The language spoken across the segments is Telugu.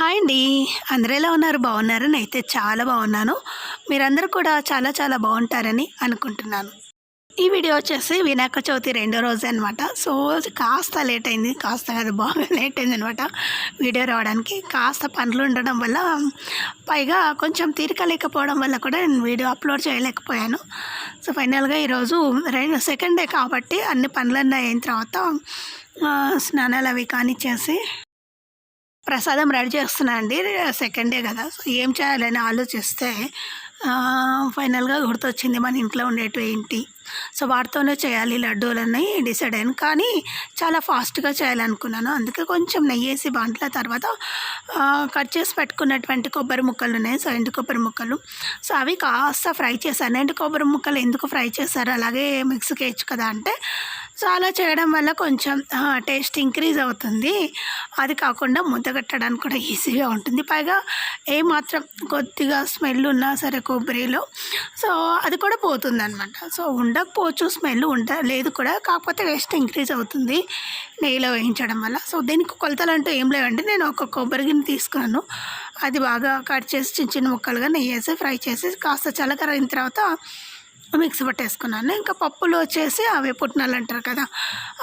హాయ్ అండి. అందరూ ఎలా ఉన్నారు? బాగున్నారు? అయితే చాలా బాగున్నాను. మీరందరూ కూడా చాలా చాలా బాగుంటారని అనుకుంటున్నాను. ఈ వీడియో వచ్చేసి వినాయక చవితి రెండో రోజు అనమాట సో కాస్త లేట్ అయింది. కాస్త కాదు బాగా లేట్ అయింది అనమాట వీడియో రావడానికి. కాస్త పనులు ఉండడం వల్ల పైగా కొంచెం తీరిక లేకపోవడం వల్ల కూడా నేను వీడియో అప్లోడ్ చేయలేకపోయాను. సో ఫైనల్గా ఈరోజు రెండు సెకండ్ డే కాబట్టి అన్ని పనులన్నీ అయిన తర్వాత స్నానాలు అవి కానిచ్చేసి ప్రసాదం రెడీ చేస్తున్నా అండి సెకండ్ డే కదా. సో ఏం చేయాలని ఆలోచిస్తే ఫైనల్గా గుర్తొచ్చింది మన ఇంట్లో ఉండేటివి ఏంటి. సో వాటితోనే చేయాలి లడ్డూలని డిసైడ్ అయ్యాను కానీ చాలా ఫాస్ట్గా చేయాలనుకున్నాను. అందుకే కొంచెం నెయ్యి వేసి బాంట్ల తర్వాత కట్ చేసి పెట్టుకున్నటువంటి కొబ్బరి ముక్కలు ఉన్నాయి. సో ఎండు కొబ్బరి ముక్కలు. సో అవి కాస్త ఫ్రై చేశాను. ఎండు కొబ్బరి ముక్కలు ఎందుకు ఫ్రై చేశారు? అలాగే మిక్స్కి వేయచ్చు కదా అంటే సో అలా చేయడం వల్ల కొంచెం టేస్ట్ ఇంక్రీజ్ అవుతుంది. అది కాకుండా ముద్ద కట్టడానికి కూడా ఈజీగా ఉంటుంది. పైగా ఏమాత్రం కొద్దిగా స్మెల్ ఉన్నా సరే కొబ్బరిలో. సో అది కూడా పోతుంది అనమాట సో ఉండకపోవచ్చు స్మెల్ ఉండ లేదు కూడా. కాకపోతే టేస్ట్ ఇంక్రీజ్ అవుతుంది నెయ్యిలో వేయించడం వల్ల. సో దీనికి కొలతలు అంటూ ఏం లేవండి. నేను ఒక కొబ్బరి గిన్నె తీసుకున్నాను. అది బాగా కట్ చేసి చిన్న చిన్న ముక్కలుగా నెయ్యి వేసి ఫ్రై చేసి కాస్త చల్లకరైన తర్వాత మిక్సీ పట్టేసుకున్నాను. ఇంకా పప్పులు వచ్చేసి అవి పుట్నాలు అంటారు కదా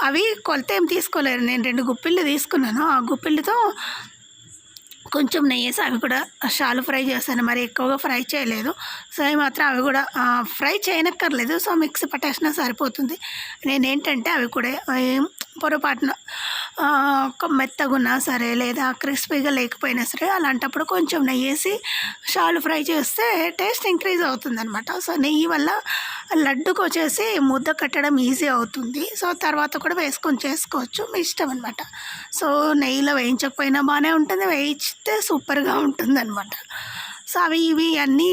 అవి కొలత ఏం తీసుకోలేరు. నేను రెండు గుప్పిళ్ళు తీసుకున్నాను. ఆ గుప్పిళ్ళతో కొంచెం నెయ్యి వేసి అవి కూడా షాలు ఫ్రై చేశాను. మరి ఎక్కువగా ఫ్రై చేయలేదు. సో అవి మాత్రం అవి కూడా ఫ్రై చేయనక్కర్లేదు. సో మిక్సీ పట్టేసినా సరిపోతుంది. నేనేంటంటే అవి కూడా పొరపాటున మెత్తగున్నా ఒక మెత్తగా సరే లేదా క్రిస్పీగా లేకపోయినా సరే అలాంటప్పుడు కొంచెం నెయ్యి వేసి షాలు ఫ్రై చేస్తే టేస్ట్ ఇంక్రీజ్ అవుతుంది అనమాట సో నెయ్యి వల్ల లడ్డుకు వచ్చేసి ముద్ద కట్టడం ఈజీ అవుతుంది. సో తర్వాత కూడా వేసుకొని చేసుకోవచ్చు. మీ ఇష్టం అనమాట సో నెయ్యిలో వేయించకపోయినా బాగానే ఉంటుంది. వేయిస్తే సూపర్గా ఉంటుంది అనమాట సో అవి ఇవి అన్నీ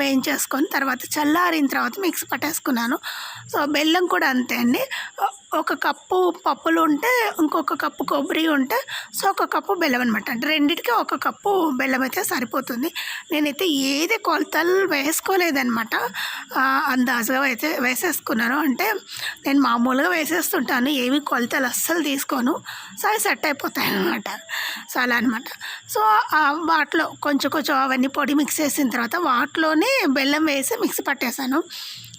వేయించేసుకొని తర్వాత చల్లారిన తర్వాత మిక్స్ పట్టేసుకున్నాను. సో బెల్లం కూడా అంతే అండి. ఒక కప్పు పప్పులు ఉంటే ఇంకొక కప్పు కొబ్బరి ఉంటే సో ఒక కప్పు బెల్లం అనమాట అంటే రెండింటికి ఒక కప్పు బెల్లం అయితే సరిపోతుంది. నేనైతే ఏది కొలతలు వేసుకోలేదనమాట అందాజుగా అయితే వేసేసుకున్నాను. అంటే నేను మామూలుగా వేసేస్తుంటాను. ఏవి కొలతలు అస్సలు తీసుకోను. సో అవి సెట్ అయిపోతాయి అనమాట సో అలా అనమాట సో వాటిలో కొంచెం కొంచెం అవన్నీ పొడి మిక్స్ చేసిన తర్వాత వాటిలోనే బెల్లం వేసి మిక్సీ పట్టేశాను.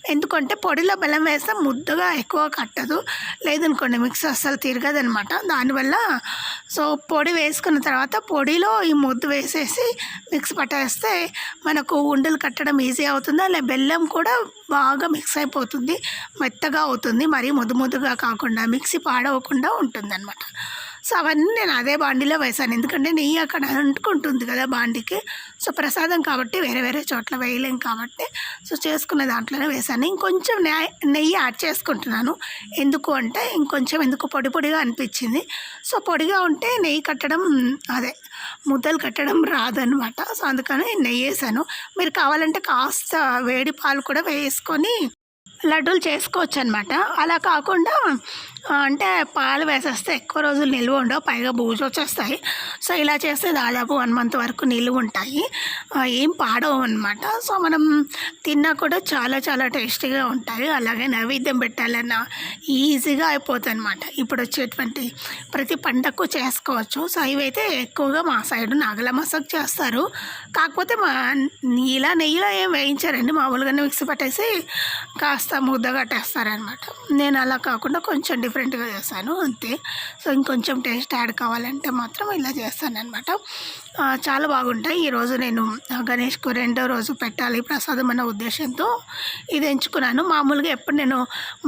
ఎందుకంటే పొడిలో బెల్లం వేస్తే ముద్దగా ఎక్కువ కట్టదు. లేదనుకోండి మిక్సీ అస్సలు తిరగదనమాట. దానివల్ల సో పొడి వేసుకున్న తర్వాత పొడిలో ఈ ముద్ద వేసేసి మిక్స్ పట్టేస్తే మనకు ఉండలు కట్టడం ఈజీ అవుతుంది. అలా బెల్లం కూడా బాగా మిక్స్ అయిపోతుంది మెత్తగా అవుతుంది. మరీ ముద్దు ముద్దుగా కాకుండా మిక్సీ పాడవకుండా ఉంటుందన్నమాట సో అవన్నీ నేను అదే బాండీలో వేసాను ఎందుకంటే నెయ్యి అక్కడ అంటుకుంటుంది కదా బాండీకి. సో ప్రసాదం కాబట్టి వేరే వేరే చోట్ల వేయలేం కాబట్టి. సో చేసుకున్న దాంట్లోనే వేసాను ఇంకొంచెం నెయ్యి నెయ్యి యాడ్ చేసుకుంటున్నాను. ఎందుకు అంటే ఇంకొంచెం ఎందుకు పొడి పొడిగా అనిపించింది. సో పొడిగా ఉంటే నెయ్యి కట్టడం అదే ముద్దలు కట్టడం రాదనమాట. సో అందుకని నెయ్యి వేసాను మీరు కావాలంటే కాస్త వేడి పాలు కూడా వేసుకొని లడ్డూలు చేసుకోవచ్చు అనమాట అలా కాకుండా అంటే పాలు వేసేస్తే ఎక్కువ రోజులు నిల్వ ఉండవు పైగా బూజు వచ్చేస్తాయి. సో ఇలా చేస్తే దాదాపు వన్ మంత్ వరకు నిల్వ ఉంటాయి. ఏం పాడవు అనమాట సో మనం తిన్నా కూడా చాలా చాలా టేస్టీగా ఉంటాయి. అలాగే నైవేద్యం పెట్టాలన్నా ఈజీగా అయిపోతుంది అనమాట ఇప్పుడు వచ్చేటువంటి ప్రతి పండగకు చేసుకోవచ్చు. సో ఇవైతే ఎక్కువగా మా సైడ్ నాగల మసక్ చేస్తారు. కాకపోతే మా ఇలా నెయ్యిలో ఏం వేయించారండి. మామూలుగానే మిక్సీ పట్టేసి కాస్త ముద్ద కట్టేస్తారనమాట నేను అలా కాకుండా కొంచెం డిఫరెంట్గా చేస్తాను అంతే. సో ఇంకొంచెం టేస్ట్ యాడ్ కావాలంటే మాత్రం ఇలా చేస్తాను అనమాట చాలా బాగుంటాయి. ఈరోజు నేను గణేష్కు రెండో రోజు పెట్టాలి ప్రసాదం అన్న ఉద్దేశంతో ఇది ఎంచుకున్నాను. మామూలుగా ఎప్పుడు నేను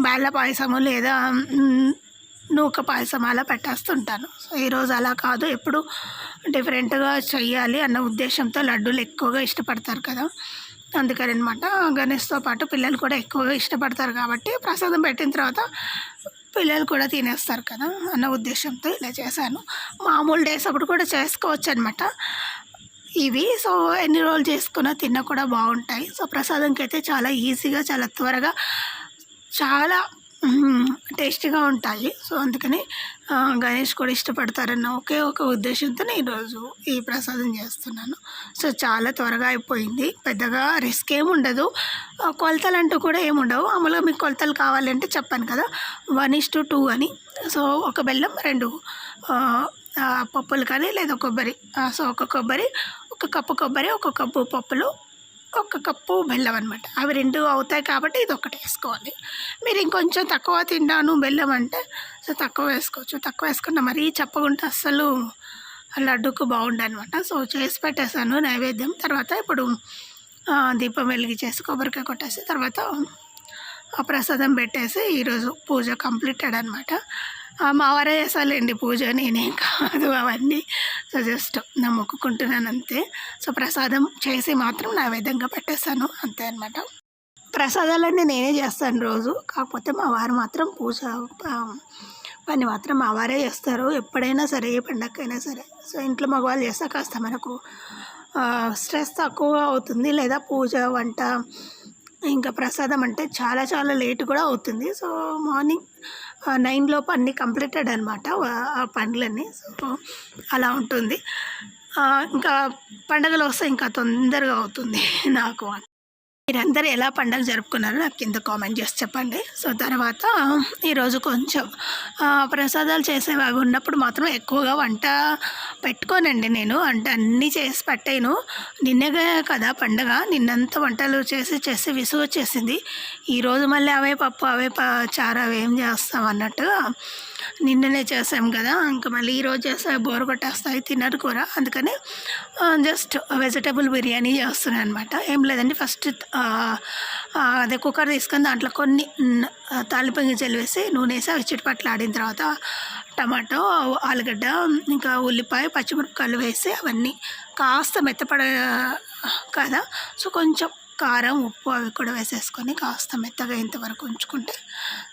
బేళ్ళ పాయసము లేదా నూక పాయసం అలా పెట్టేస్తుంటాను. సో ఈరోజు అలా కాదు. ఎప్పుడు డిఫరెంట్గా చెయ్యాలి అన్న ఉద్దేశంతో లడ్డూలు ఎక్కువగా ఇష్టపడతారు కదా. అందుకని అనమాట గణేష్తో పాటు పిల్లలు కూడా ఎక్కువగా ఇష్టపడతారు కాబట్టి ప్రసాదం పెట్టిన తర్వాత పిల్లలు కూడా తినేస్తారు కదా అన్న ఉద్దేశంతో ఇలా చేశాను. మామూలు డేస్ అప్పుడు కూడా చేసుకోవచ్చు అనమాట ఇవి సో ఎన్ని రోజులు చేసుకున్నా తిన్నా కూడా బాగుంటాయి. సో ప్రసాదంకి అయితే చాలా ఈజీగా చాలా త్వరగా చాలా టేస్టీగా ఉంటాయి. సో అందుకని గణేష్ కూడా ఇష్టపడతారన్న ఒకే ఒక ఉద్దేశంతో నేను ఈరోజు ఈ ప్రసాదం చేస్తున్నాను. సో చాలా త్వరగా అయిపోయింది. పెద్దగా రిస్క్ ఏమి ఉండదు. కొలతలు అంటూ కూడా ఏమి ఉండవు. మామూలుగా మీకు కొలతలు కావాలంటే చెప్పాను కదా వన్ ఇస్ టు టూ అని. సో ఒక బెల్లం రెండు పప్పులు కానీ లేదా కొబ్బరి సో ఒక కొబ్బరి ఒక కప్పు కొబ్బరి ఒక కప్పు పప్పులు ఒక కప్పు బెల్లం అనమాట అవి రెండు అవుతాయి కాబట్టి ఇది ఒకటి వేసుకోవాలి. మీరు ఇంకొంచెం తక్కువ తిన్నాను బెల్లం అంటే సో తక్కువ వేసుకోవచ్చు. తక్కువ వేసుకున్న మరీ చెప్పకుండా అస్సలు లడ్డుకు బాగుండనమాట సో చేసి పెట్టేశాను నైవేద్యం. తర్వాత ఇప్పుడు దీపం దీపం వెలిగించేసి కొబ్బరికాయ కొట్టేసి తర్వాత ప్రసాదం పెట్టేసి ఈరోజు పూజ కంప్లీటెడ్ అనమాట మా వారే చేసాలండి పూజ నేనేం కాదు అవన్నీ సో జస్ట్ నా మొక్కుకుంటున్నాను అంతే. సో ప్రసాదం చేసి మాత్రం నైవేద్యంగా పెట్టేస్తాను. అంతే అనమాట ప్రసాదాలన్నీ నేనే చేస్తాను రోజు. కాకపోతే మా వారు మాత్రం పూజ పని మాత్రం మా వారే చేస్తారు. ఎప్పుడైనా సరే ఏ పండగకైనా సరే. సో ఇంట్లో మగవాళ్ళు చేస్తే కాస్త మనకు స్ట్రెస్ తక్కువ అవుతుంది. లేదా పూజ వంట ఇంకా ప్రసాదం అంటే చాలా చాలా లేట్ కూడా అవుతుంది. సో మార్నింగ్ నైన్ లోపు అన్నీ కంప్లీటెడ్ అనమాట ఆ పనులన్నీ సో అలా ఉంటుంది. ఇంకా పండగలు వస్తే ఇంకా తొందరగా అవుతుంది నాకు. మీరందరూ ఎలా పండగ జరుపుకున్నారో నాకు కింద కామెంట్ చేసి చెప్పండి. సో తర్వాత ఈరోజు కొంచెం ప్రసాదాలు చేసేవి అవి ఉన్నప్పుడు మాత్రం ఎక్కువగా వంట పెట్టుకోనండి నేను. అంటే అన్నీ చేసి పెట్టాను. నిన్నగా కదా పండగ నిన్నంతా వంటలు చేసి చేసి విసుగు వచ్చేసింది ఈరోజు మళ్ళీ అవే పప్పు అవే ప చారు అవి ఏం చేస్తాం అన్నట్టుగా నిన్ననే చేసాం కదా ఇంకా మళ్ళీ ఈరోజు చేస్తే బోర్ కొట్టేస్తాయి తినరు కూర. అందుకని జస్ట్ వెజిటబుల్ బిర్యానీ చేస్తున్నాను అనమాట ఏం లేదండి ఫస్ట్ అదే కుక్కర్ తీసుకొని దాంట్లో కొన్ని న- తాలింపు గింజలు వేసి నూనె వేసి అవి చిట్టుపట్లు ఆడిన తర్వాత టమాటో ఆలుగడ్డ ఇంకా ఉల్లిపాయ పచ్చిమిరపకాయలు వేసి అవన్నీ కాస్త మెత్తపడ కదా సో కొంచెం కారం ఉప్పు అవి కూడా వేసేసుకొని కాస్త మెత్తగా ఇంతవరకు ఉంచుకుంటే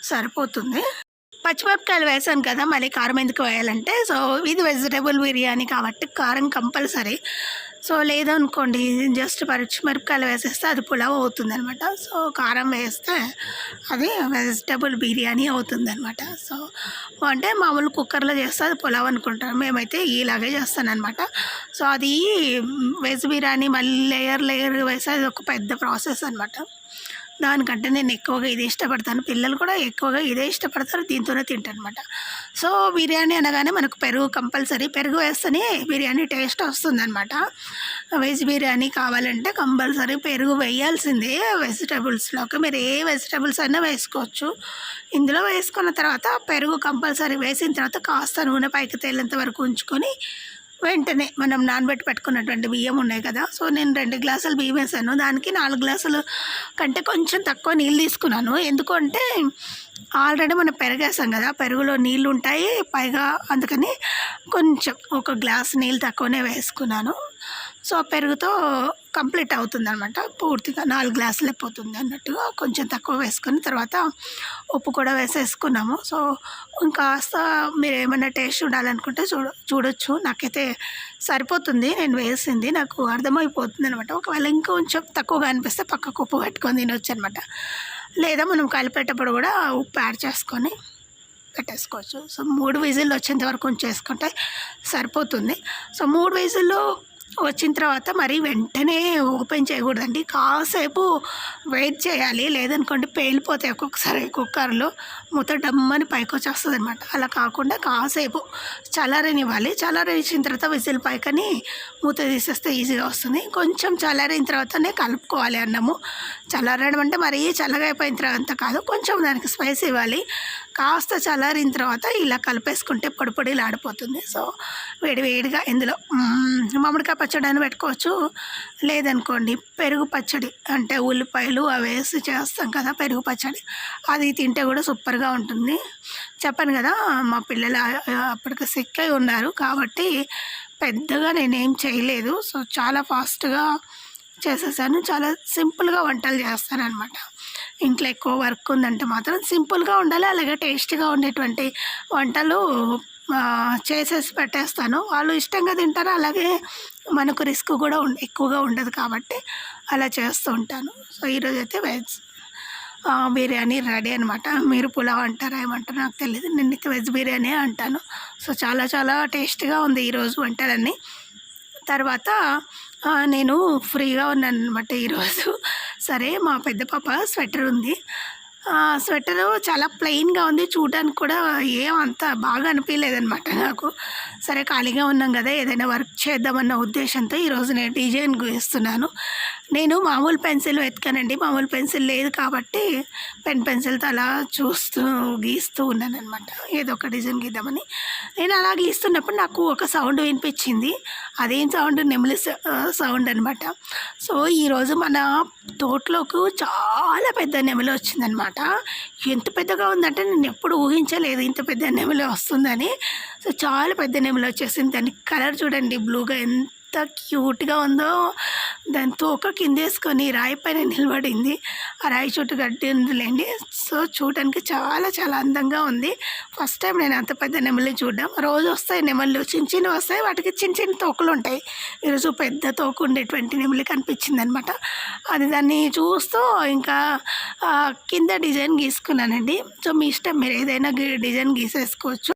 సరిపోతుంది. పచ్చిమిరపకాయలు వేసాను కదా మళ్ళీ కారం ఎందుకు వేయాలంటే సో ఇది వెజిటేబుల్ బిర్యానీ కాబట్టి కారం కంపల్సరీ. సో లేదనుకోండి జస్ట్ పచ్చిమిరపకాయలు వేసేస్తే అది పులావ్ అవుతుందనమాట. సో కారం వేస్తే అది వెజిటేబుల్ బిర్యానీ అవుతుందనమాట. సో అంటే మామూలు కుక్కర్లో చేస్తే అది పులావ్ అనుకుంటారు. మేమైతే ఇలాగే చేస్తానమాట సో అది వెజ్ బిర్యానీ మళ్ళీ లేయర్ లేయర్ వేస్తే అది ఒక పెద్ద ప్రాసెస్ అనమాట. దానికంటే నేను ఎక్కువగా ఇది ఇష్టపడతాను. పిల్లలు కూడా ఎక్కువగా ఇదే ఇష్టపడతారు. దీంతోనే తింటారనమాట సో బిర్యానీ అనగానే మనకు పెరుగు కంపల్సరీ. పెరుగు వేస్తేనే బిర్యానీ టేస్ట్ వస్తుందన్నమాట. వెజ్ బిర్యానీ కావాలంటే కంపల్సరీ పెరుగు వేయాల్సిందే. వెజిటబుల్స్లోకి మీరు ఏ వెజిటబుల్స్ అయినా వేసుకోవచ్చు. ఇందులో వేసుకున్న తర్వాత పెరుగు కంపల్సరీ వేసిన తర్వాత కాస్త నూనె పైకి తేలేంత వరకు ఉంచుకొని వెంటనే మనం నానబెట్టి పెట్టుకున్నటువంటి బియ్యం ఉన్నాయి కదా. సో నేను రెండు గ్లాసులు బియ్యం వేసాను. దానికి నాలుగు గ్లాసులు కంటే కొంచెం తక్కువ నీళ్ళు తీసుకున్నాను. ఎందుకంటే ఆల్రెడీ మనం పెరిగేసాం కదా. పెరుగులో నీళ్ళు ఉంటాయి. పైగా అందుకని కొంచెం ఒక గ్లాస్ నీళ్ళు తక్కువనే వేసుకున్నాను. సో పెరుగుతో కంప్లీట్ అవుతుంది అనమాట పూర్తిగా నాలుగు గ్లాసులు అయిపోతుంది అన్నట్టుగా కొంచెం తక్కువ వేసుకుని తర్వాత ఉప్పు కూడా వేసేసుకున్నాము. సో ఇంకాస్త మీరు ఏమైనా టేస్ట్ చూడాలనుకుంటే చూడ చూడొచ్చు. నాకైతే సరిపోతుంది. నేను వేసింది. నాకు అర్థమైపోతుంది అనమాట ఒకవేళ ఇంకొంచెం తక్కువగా అనిపిస్తే పక్కకు ఉప్పు పెట్టుకొని తినొచ్చు అనమాట లేదా మనం కలిపేటప్పుడు కూడా ఉప్పు యాడ్ చేసుకొని పెట్టేసుకోవచ్చు. సో మూడు విజిల్లు వచ్చేంత వరకు ఉంచేసుకుంటే సరిపోతుంది. సో మూడు విజిల్లో వచ్చిన తర్వాత మరి వెంటనే ఓపెన్ చేయకూడదండి. కాసేపు వెయిట్ చేయాలి. లేదనుకోండి పేలిపోతాయి ఒక్కొక్కసారి కుక్కర్లో. మూత డమ్మని పైకి వచ్చేస్తుంది అనమాట అలా కాకుండా కాసేపు చల్లారనివ్వాలి. చల్లారించిన తర్వాత విజిల్ పైకని మూత తీసేస్తే ఈజీగా వస్తుంది. కొంచెం చల్లారిన తర్వాతనే కలుపుకోవాలి అన్నము. చల్లారడం అంటే మరీ చల్లగా అయిపోయిన తర్వాత కాదు. కొంచెం దానికి స్పైస్ ఇవ్వాలి. కాస్త చల్లారిన తర్వాత ఇలా కలిపేసుకుంటే పొడి ఆడిపోతుంది సో వేడివేడిగా ఇందులో మామిడికాయ పచ్చడి అని పెట్టుకోవచ్చు. లేదనుకోండి పెరుగు పచ్చడి అంటే ఉల్లిపాయలు అవి వేసి చేస్తాం కదా పెరుగు పచ్చడి. అది తింటే కూడా సూపర్గా ఉంటుంది. చెప్పాను కదా మా పిల్లలు అప్పటికి సిక్ అయి ఉన్నారు కాబట్టి పెద్దగా నేనేం చేయలేదు. సో చాలా ఫాస్ట్గా చేసేసాను. చాలా సింపుల్గా వంటలు చేస్తాను అనమాట ఇంట్లో ఎక్కువ వర్క్ ఉందంటే మాత్రం సింపుల్గా ఉండాలి అలాగే టేస్టీగా ఉండేటువంటి వంటలు చేసేసి పెట్టేస్తాను. వాళ్ళు ఇష్టంగా తింటారు అలాగే మనకు రిస్క్ కూడా ఎక్కువగా ఉండదు కాబట్టి అలా చేస్తూ ఉంటాను. సో ఈరోజు అయితే వెజ్ బిర్యానీ రెడీ అనమాట మీరు పులావ్ అంటారా ఏమంటారు నాకు తెలియదు నేనైతే వెజ్ బిర్యానీ అంటాను. సో చాలా చాలా టేస్ట్గా ఉంది ఈరోజు వంటలన్నీ. తర్వాత నేను ఫ్రీగా ఉన్నాను అనమాట ఈరోజు సరే మా పెద్ద పాప స్వెటర్ ఉంది. స్వెటరు చాలా ప్లెయిన్గా ఉంది. చూడడానికి కూడా ఏమంత బాగా అనిపించలేదన్నమాట నాకు. సరే ఖాళీగా ఉన్నాం కదా ఏదైనా వర్క్ చేద్దామన్న ఉద్దేశంతో ఈరోజు నేను డిజైన్ గీస్తున్నాను. నేను మామూలు పెన్సిల్ వెతకానండి. మామూలు పెన్సిల్ లేదు కాబట్టి పెన్ పెన్సిల్తో అలా చూస్తూ గీస్తూ ఉన్నాను అనమాట ఏదో ఒక డిజైన్ గీద్దామని. నేను అలా గీస్తున్నప్పుడు నాకు ఒక సౌండ్ వినిపించింది. అదేం సౌండ్? నెమలి సౌండ్ అనమాట సో ఈరోజు మన తోటలోకి చాలా పెద్ద నెమలి వచ్చిందనమాట ఎంత పెద్దగా ఉందంటే నేను ఎప్పుడు ఊహించలేదు ఇంత పెద్ద నెమలి వస్తుందని. సో చాలా పెద్ద నెమలి వచ్చేసింది. దాని కలర్ చూడండి బ్లూగా ఎంత ఎంత క్యూట్గా ఉందో. దాని తోక కిందేసుకొని రాయి పైన నిలబడింది. ఆ రాయి చుట్టూ గడ్డి ఉందిలేండి సో చూడడానికి చాలా చాలా అందంగా ఉంది. ఫస్ట్ టైం నేను అంత పెద్ద నెమలి చూడడం. రోజు వస్తాయి నెమళ్ళు. చిన్న చిన్నవి వస్తాయి. వాటికి చిన్న చిన్న తోకలు ఉంటాయి. ఈరోజు పెద్ద తోక ఉండేటువంటి నెమలి కనిపించింది అనమాట అది దాన్ని చూస్తూ ఇంకా కింద డిజైన్ గీసుకున్నానండి. సో మీ ఇష్టం. మీరు ఏదైనా డిజైన్ గీసేసుకోవచ్చు.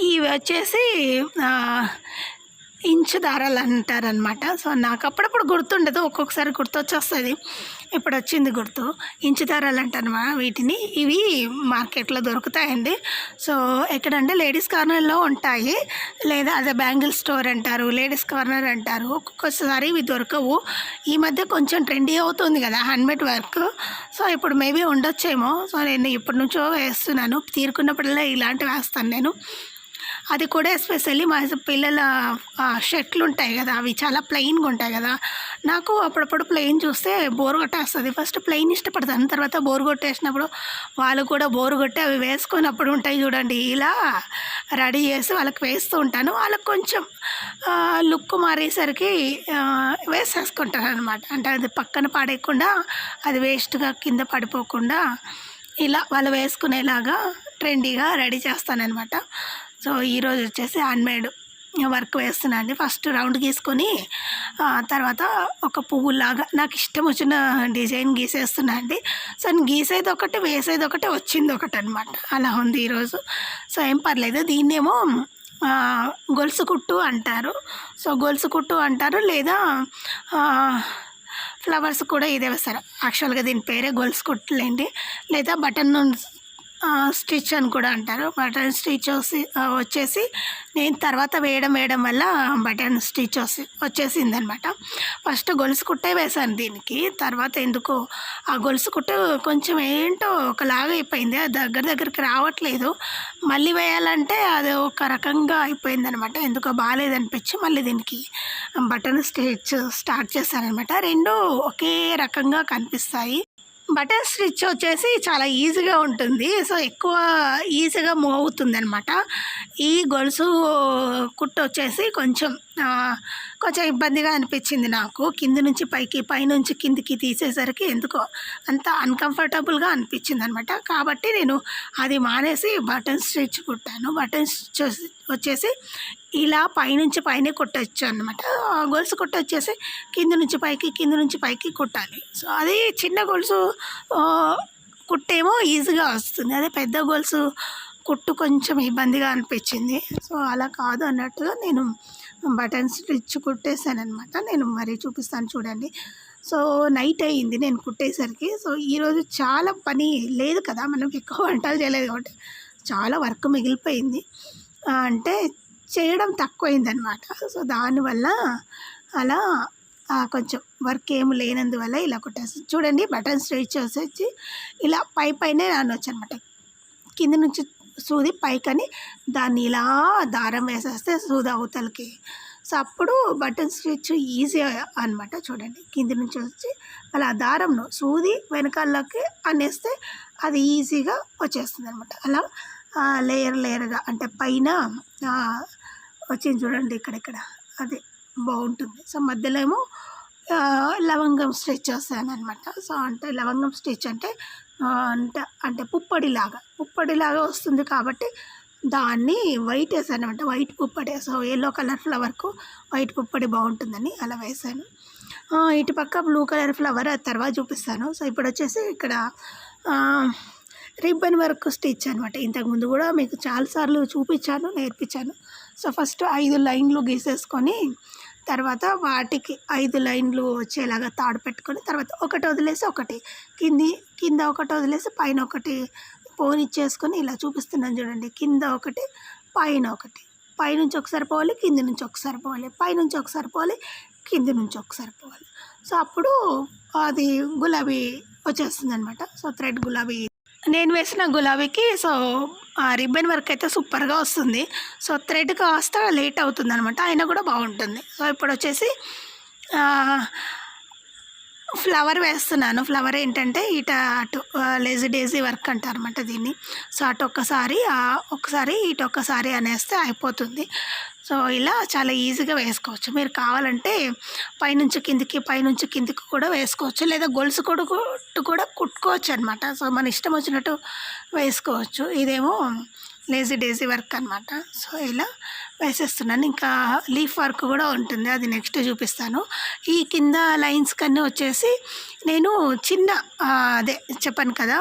ఇవి వచ్చేసి ఇంచు దారాలు అంటారనమాట సో నాకు అప్పుడప్పుడు గుర్తుండదు. ఒక్కొక్కసారి గుర్తొచ్చేస్తుంది. ఇప్పుడు వచ్చింది గుర్తు. ఇంచు దారాలు అంటారు వీటిని. ఇవి మార్కెట్లో దొరుకుతాయండి. సో ఎక్కడంటే లేడీస్ కార్నర్లో ఉంటాయి. లేదా అదే బ్యాంగిల్ స్టోర్ అంటారు లేడీస్ కార్నర్ అంటారు. ఒక్కొక్కసారి ఇవి దొరకవు. ఈ మధ్య కొంచెం ట్రెండీ అవుతుంది కదా హ్యాండ్మేడ్ వర్క్. సో ఇప్పుడు మేబీ ఉండొచ్చేమో. సో నేను ఇప్పటి నుంచో వేస్తున్నాను. తీరుకున్నప్పుడల్లా ఇలాంటివి వేస్తాను నేను. అది కూడా ఎస్పెషల్లీ మా పిల్లల షర్ట్లు ఉంటాయి కదా అవి చాలా ప్లెయిన్గా ఉంటాయి కదా. నాకు అప్పుడప్పుడు ప్లెయిన్ చూస్తే బోర్ కొట్టేస్తుంది. ఫస్ట్ ప్లెయిన్ ఇష్టపడతాను. తర్వాత బోర్ కొట్టేసినప్పుడు వాళ్ళు కూడా బోర్ కొట్టి అవి వేసుకున్నప్పుడు ఉంటాయి చూడండి. ఇలా రెడీ చేసి వాళ్ళకి వేస్తూ ఉంటాను. వాళ్ళకి కొంచెం లుక్ మారేసరికి వేసేసుకుంటాను అనమాట అంటే అది పక్కన పాడేయకుండా అది వేస్ట్గా కింద పడిపోకుండా ఇలా వాళ్ళు వేసుకునేలాగా ట్రెండీగా రెడీ చేస్తానన్నమాట. సో ఈరోజు వచ్చేసి హ్యాండ్మేడ్ వర్క్ వేస్తున్నా అండి. ఫస్ట్ రౌండ్ గీసుకొని తర్వాత ఒక పువ్వులాగా నాకు ఇష్టం వచ్చిన డిజైన్ గీసేస్తున్నా అండి. సో నేను గీసేది ఒకటి వేసేది ఒకటి వచ్చింది ఒకటి అనమాట అలా ఉంది ఈరోజు సో ఏం పర్లేదు. దీన్నేమో గొలుసు కుట్టు అంటారు. సో గొలుసు కుట్టు అంటారు. లేదా ఫ్లవర్స్ కూడా ఇదే వస్తారు. యాక్చువల్గా దీని పేరే గొలుసు కుట్టులేండి లేదా బటన్ స్టిచ్ అని కూడా అంటారు. బటన్ స్టిచ్ వచ్చి వచ్చేసి నేను తర్వాత వేయడం వేయడం వల్ల బటన్ స్టిచ్ వచ్చి వచ్చేసింది అనమాట ఫస్ట్ గొలుసు కుట్టే వేశాను దీనికి. తర్వాత ఎందుకో ఆ గొలుసు కుట్టు కొంచెం ఏంటో ఒకలాగా అయిపోయింది. అది దగ్గర దగ్గరికి రావట్లేదు. మళ్ళీ వేయాలంటే అది ఒక రకంగా అయిపోయింది అనమాట ఎందుకో బాగాలేదనిపించి మళ్ళీ దీనికి బటన్ స్టిచ్ స్టార్ట్ చేశానమాట రెండు ఒకే రకంగా కనిపిస్తాయి. బటన్ స్టిచ్ వచ్చేసి చాలా ఈజీగా ఉంటుంది. సో ఎక్కువ ఈజీగా మూవ్ అవుతుంది అనమాట ఈ గొలుసు కుట్టు వచ్చేసి కొంచెం కొంచెం ఇబ్బందిగా అనిపించింది నాకు. కింద నుంచి పైకి పైనుంచి కిందికి తీసేసరికి ఎందుకో అంత అన్కంఫర్టబుల్గా అనిపించింది అనమాట కాబట్టి నేను అది మానేసి బటన్ స్టిచ్ కుట్టాను. బటన్ స్టిచ్ వచ్చేసి ఇలా పైనుంచి పైనే కుట్టచ్చు అనమాట గొలుసు కుట్టొచ్చేసి కింద నుంచి పైకి కింద నుంచి పైకి కుట్టాలి. సో అది చిన్న గొలుసు కుట్టేమో ఈజీగా వస్తుంది. అదే పెద్ద గొలుసు కుట్టు కొంచెం ఇబ్బందిగా అనిపించింది. సో అలా కాదు అన్నట్టుగా నేను బటన్ స్టిచ్ కుట్టేశాను అనమాట నేను మరీ చూపిస్తాను చూడండి. సో నైట్ అయ్యింది నేను కుట్టేసరికి. సో ఈరోజు చాలా పని లేదు కదా మనం ఎక్కువ వంటలు చేయలేదు కాబట్టి చాలా వర్క్ మిగిలిపోయింది. అంటే చేయడం తక్కువైందనమాట సో దానివల్ల అలా కొంచెం వర్క్ ఏమి లేనందువల్ల ఇలా కుట్టేసి చూడండి బటన్ స్ట్రెచ్ చేసి ఇలా పై పైనే రానొచ్చు అనమాట కింద నుంచి సూది పైకని దాన్ని ఇలా దారం వేసేస్తే సూది అవతలకి. సో అప్పుడు బటన్ స్టిచ్ ఈజీ అనమాట చూడండి. కింద నుంచి వచ్చి అలా దారంను సూది వెనకాలకి అనేస్తే అది ఈజీగా వచ్చేస్తుంది అనమాట అలా లేయర్ లేయర్గా అంటే పైన వచ్చింది చూడండి ఇక్కడిక్కడ అది బాగుంటుంది. సో మధ్యలో ఏమో లవంగం స్టిచ్ వస్తాను అనమాట సో అంటే లవంగం స్టిచ్ అంటే అంటే అంటే పుప్పడిలాగా పుప్పడిలాగా వస్తుంది కాబట్టి దాన్ని వైట్ వేసాను అనమాట వైట్ పుప్పడి సో ఎల్లో కలర్ ఫ్లవర్కు వైట్ పుప్పడి బాగుంటుందని అలా వేసాను. ఇటు పక్క బ్లూ కలర్ ఫ్లవర్ తర్వాత చూపిస్తాను. సో ఇప్పుడు వచ్చేసి ఇక్కడ రిబ్బన్ వర్క్ స్టిచ్ అనమాట. ఇంతకుముందు కూడా మీకు చాలాసార్లు చూపించాను నేర్పించాను. సో ఫస్ట్ ఐదు లైన్లు గీసేసుకొని తర్వాత వాటికి ఐదు లైన్లు వచ్చేలాగా తాడు పెట్టుకొని తర్వాత ఒకటి వదిలేసి ఒకటి కింది కింద ఒకటి వదిలేసి పైన ఒకటి పోనిచ్చేసుకొని ఇలా చూపిస్తున్నాను చూడండి. కింద ఒకటి పైన ఒకటి. పైనుంచి ఒకసారి పోవాలి కింద నుంచి ఒకసారి పోవాలి. పైనుంచి ఒకసారి పోవాలి కింద నుంచి ఒకసారి పోవాలి. సో అప్పుడు అది గులాబీ వచ్చేస్తుంది అనమాట సో థ్రెడ్ గులాబీ. నేను వేసిన గులాబీకి సో రిబ్బన్ వర్క్ అయితే సూపర్గా వస్తుంది. సో థ్రెడ్ కాస్త లేట్ అవుతుంది అనమాట అయినా కూడా బాగుంటుంది. సో ఇప్పుడు వచ్చేసి ఫ్లవర్ వేస్తున్నాను. ఫ్లవర్ ఏంటంటే ఇట అటు లేజీ డేజీ వర్క్ అంటారు అనమాట దీన్ని. సో అటు ఒక్కసారి ఒకసారి ఇటు ఒక్కసారి అనేస్తే అయిపోతుంది. సో ఇలా చాలా ఈజీగా వేసుకోవచ్చు. మీరు కావాలంటే పైనుంచి కిందికి పైనుంచి కిందికి కూడా వేసుకోవచ్చు. లేదా గొలుసు కూడా కుట్టు కూడా కుట్టుకోవచ్చు అనమాట సో మన ఇష్టం వచ్చినట్టు వేసుకోవచ్చు. ఇదేమో లేజీ డేజీ వర్క్ అనమాట సో ఇలా వేసేస్తున్నాను. ఇంకా లీఫ్ వర్క్ కూడా ఉంటుంది. అది నెక్స్ట్ చూపిస్తాను. ఈ కింద లైన్స్ కన్నీ వచ్చేసి నేను చిన్న అదే చెప్పాను కదా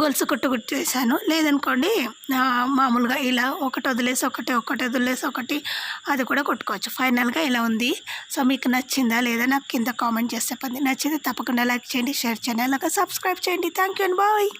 గొలుసు కుట్టు చేశాను లేదనుకోండి మామూలుగా ఇలా ఒకటి వదిలేసి ఒకటి ఒకటి వదిలేసి ఒకటి అది కూడా కుట్టుకోవచ్చు. ఫైనల్గా ఇలా ఉంది. సో మీకు నచ్చిందా లేదా నాకు కింద కామెంట్ చేసి చెప్పండి. నచ్చింది తప్పకుండా లైక్ చేయండి షేర్ చేయండి అలాగే సబ్స్క్రైబ్ చేయండి. Thank you and bye